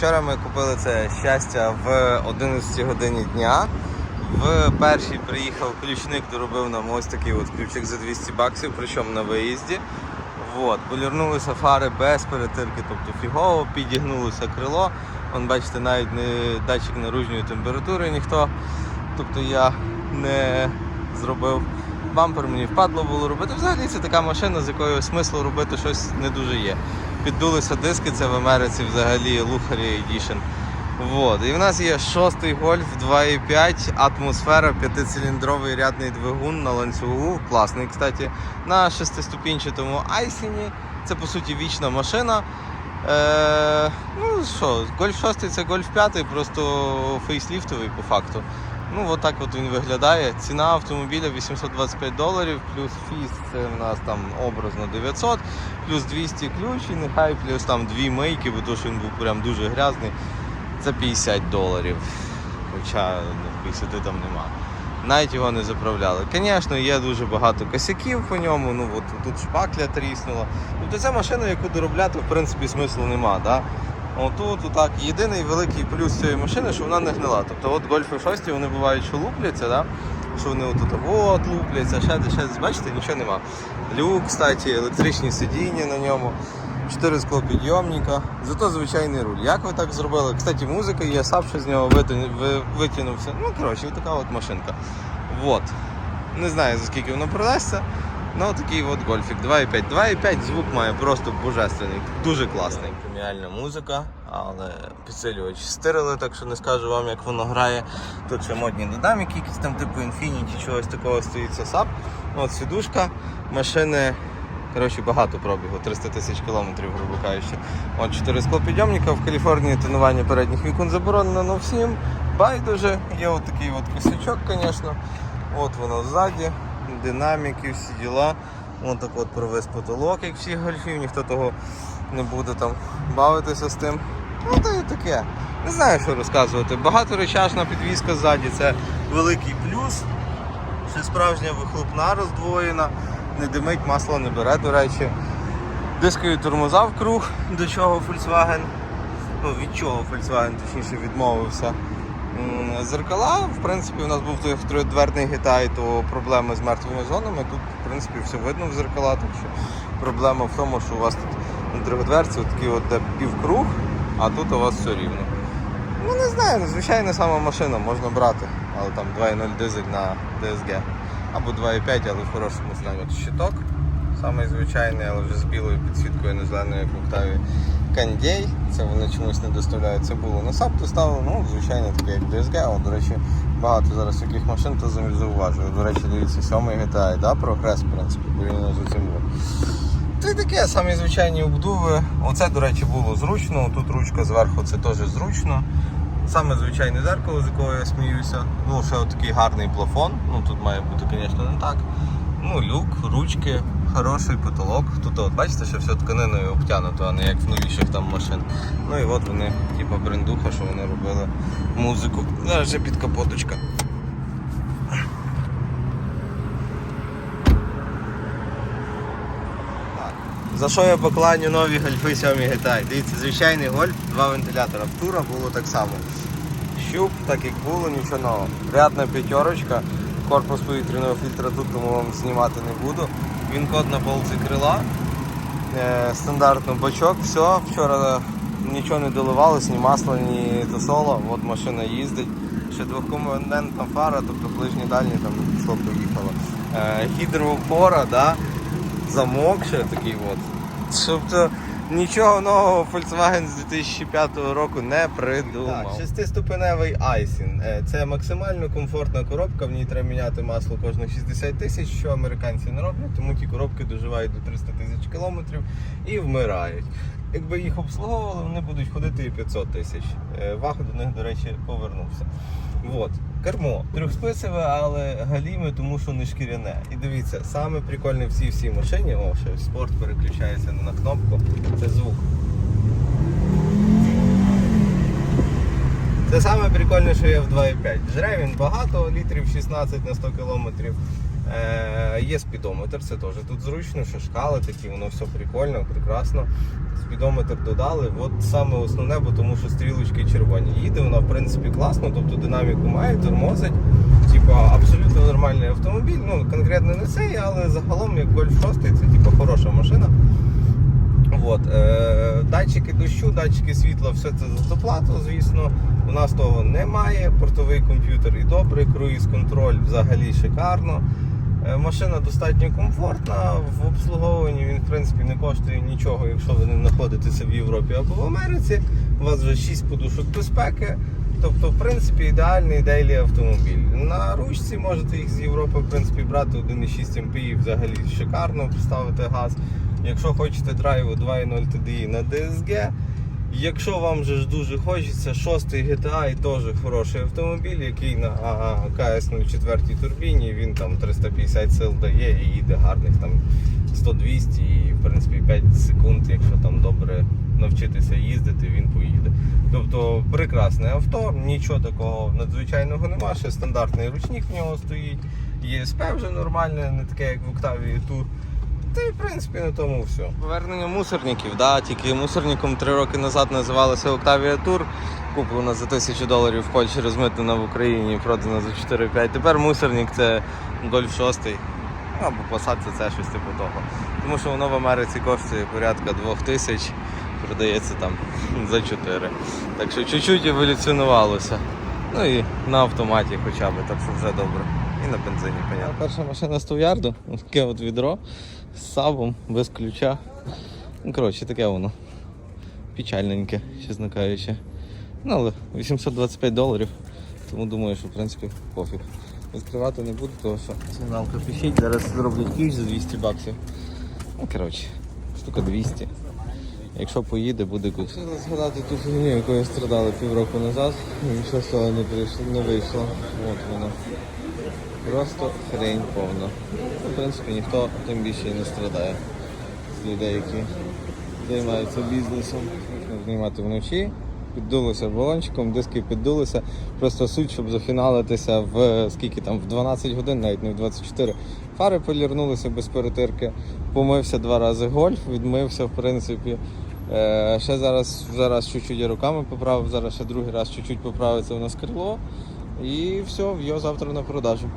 Вчора ми купили це щастя в 11 годині дня. В першій приїхав ключник, доробив нам ось такий от ключик за 200 баксів, причому на виїзді. Вот. Полірнулися фари без перетирки, тобто фігово, підігнулося крило. Вон, бачите, навіть не датчик наружньої температури ніхто. Тобто я не зробив. Бампер мені впадло було робити. Взагалі це така машина, з якою смислу робити щось не дуже є. Піддулися диски, це в Америці взагалі Luxury Edition. Вот. І в нас є шостий гольф 2.5, атмосфера, п'ятициліндровий рядний двигун на ланцюгу. Класний, кстати. На шестиступінчатому айсіні. Це по суті вічна машина. Е, ну що, гольф 6 це гольф 5, просто фейсліфтовий по факту. Ну, от от він виглядає. Ціна автомобіля 825 доларів, плюс фіс це в нас там образно 900, плюс 200 ключ і нехай плюс там дві мийки, бо то, що він був прям дуже грязний. Це 50 доларів. Хоча ну, 50 там нема. Навіть його не заправляли. Звісно, є дуже багато косяків по ньому. Ну от тут шпакля тріснула. Тобто це машина, яку доробляти в принципі смислу нема. Да? Отут, отак. Єдиний великий плюс цієї машини, що вона не гнила. Тобто от гольфи 6 вони бувають, що лупляться, да? що вони отут от лупляться, ще ще бачите, нічого нема. Люк, кстати, електричні сидіння на ньому. 4 склопідйомника, зато звичайний руль. Як ви так зробили? Кстати, музика є, сап ще з нього витягнувся. Ну, коротше, така от машинка. Вот. Не знаю за скільки воно продасться. Ну такий от гольфік 2.5. 2.5 звук має просто божественний, дуже класний. Преміальна музика, але підсилювач стирили, так що не скажу вам, як воно грає. Тут ще модні динаміки, якісь там типу Infinity, чогось такого стоїть сап. От сідушка, машини Коротше, багато пробігу, 300 тисяч кілометрів, грубо кажучи. От 4 склопідйомника. В Каліфорнії тонування передніх вікон заборонено, але всім байдуже. Є от такий от косячок, звісно. От воно ззаді, динаміки, всі діла. От так от провис потолок, як всіх гольфів, ніхто того не буде там бавитися з тим. Ну та й таке. Не знаю, що розказувати. Багаторечашна підвізка ззаді це великий плюс. Ще справжня вихлопна роздвоєна, не димить, масло не бере, до речі. Дискові тормоза в круг, до чого Volkswagen, ну від чого Volkswagen точніше відмовився. Зеркала, в принципі, у нас був той трьохдверний Гітай, то проблеми з мертвими зонами. Тут, в принципі, все видно в зеркала, так що проблема в тому, що у вас тут на трьохдверці такий от де півкруг, а тут у вас все рівно. Ну не знаю, ну, звичайна сама машина можна брати, але там 2.0 дизель на DSG. Або 2.5, але в хорошому стані. От щиток, самий звичайний, але вже з білою підсвіткою, як в Октаві. Кандей, це вони чомусь не доставляють. Це було на сап ставили, ну, звичайно, таке як DSG, але, до речі, багато зараз яких машин то зауважую. До речі, дивіться, 7 GTA, да, прогрес, в принципі, порівняно з цим. Й таке, самі звичайні обдуви. Оце, до речі, було зручно. Тут ручка зверху, це теж зручно. Саме звичайне зеркало, з якого я сміюся. Ну, ще такий гарний плафон. Ну тут має бути, звісно, не так. Ну, люк, ручки, хороший потолок. Тут, от, бачите, що все тканиною обтянуто, а не як в новіших там машин. Ну і от вони, типу брендуха, що вони робили музику. Зараз ще під капоточка. За що я покланю нові гольфи 7 Гітай? Дивіться, звичайний гольф, два вентилятора. В Тура було так само. Щуп, так як було, нічого нового. Рядна п'ятерочка, корпус повітряного фільтра тут, тому вам знімати не буду. Він код на полці крила. Е, стандартно бачок, все. Вчора нічого не доливалось, ні масла, ні тосоло. От машина їздить. Ще двокомпонентна фара, тобто ближні дальні там пішло поїхало. Е, гідроопора, да? замок ще такий от. Тобто нічого нового Volkswagen з 2005 року не придумав. Так, шестиступеневий Айсін. Е, Це максимально комфортна коробка, в ній треба міняти масло кожних 60 тисяч, що американці не роблять, тому ті коробки доживають до 300 тисяч кілометрів і вмирають. Якби їх обслуговували, вони будуть ходити і 500 тисяч. Е, до них, до речі, повернувся. От. Кермо трьохсписове, але галіме, тому що не шкіряне. І дивіться, саме прикольне в цій всій машині, о, ще спорт переключається на кнопку, це звук. Це саме прикольне, що є в 2.5. Жре він багато, літрів 16 на 100 кілометрів. Е, є спідометр, це теж тут зручно, що шкали такі, воно все прикольно, прекрасно. Спідометр додали. От саме основне, бо тому що стрілочки червоні. Їде вона в принципі класно, тобто динаміку має, тормозить. Типа абсолютно нормальний автомобіль. Ну конкретно не цей, але загалом як Golf 6 це типа хороша машина. От, е, датчики дощу, датчики світла, все це за доплату, звісно. У нас того немає. Портовий комп'ютер і добрий, круїз-контроль взагалі шикарно. Е, Машина достатньо комфортна в обслуговуванні. Він в принципі не коштує нічого, якщо ви не знаходитеся в Європі або в Америці. У вас вже 6 подушок безпеки. Тобто, в принципі, ідеальний дейлі автомобіль. На ручці можете їх з Європи в принципі, брати 1,6 MPI взагалі шикарно поставити газ. Якщо хочете драйву 2.0 TDI на DSG, якщо вам же ж дуже хочеться, 6 GTA і теж хороший автомобіль, який на КС-04 турбіні, він там 350 сил дає і їде гарних там 100-200 і в принципі 5 секунд, якщо там добре навчитися їздити, він поїде. Тобто прекрасне авто, нічого такого надзвичайного нема, ще стандартний ручник в нього стоїть. ЄСП вже нормальне, не таке, як в Octavia Tour. Та й в принципі на тому все. Повернення мусорників, да, тільки мусорником три роки назад називалася Octavia Tour. Куплена за тисячу доларів в Польщі, розмитнена в Україні і продана за 4-5. Тепер мусорник це Golf 6 або Passat це, це щось типу того. Тому що воно в Америці коштує порядка 2000, продається там за 4. Так що чуть-чуть еволюціонувалося. Ну і на автоматі хоча б, так що вже добре. І на бензині, понятно. Перша машина 100 ярду, таке от відро з сабом, без ключа. Ну, коротше, таке воно. Печальненьке, чесно кажучи. Ну, але 825 доларів. Тому думаю, що в принципі пофіг. Відкривати не буду, тому що сигналка пишіть, зараз зроблять ключ за 200 баксів. Ну, коротше, штука 200. Якщо поїде, буде кут. Хотіла згадати ту фігню, якою страдали півроку назад, і нічого з того не, вийшло. От воно. Просто хрень повна. Ну, В принципі, ніхто тим більше і не страдає з людей, які займаються бізнесом. Можна знімати вночі. Піддулося балончиком, диски піддулися. Просто суть, щоб зафіналитися в скільки там, в 12 годин, навіть не в 24. Фари полірнулися без перетирки. Помився два рази гольф, відмився, в принципі. Е, ще зараз, зараз чуть-чуть я руками поправив, зараз ще другий раз чуть-чуть поправиться у нас крило. І все, його завтра на продажу.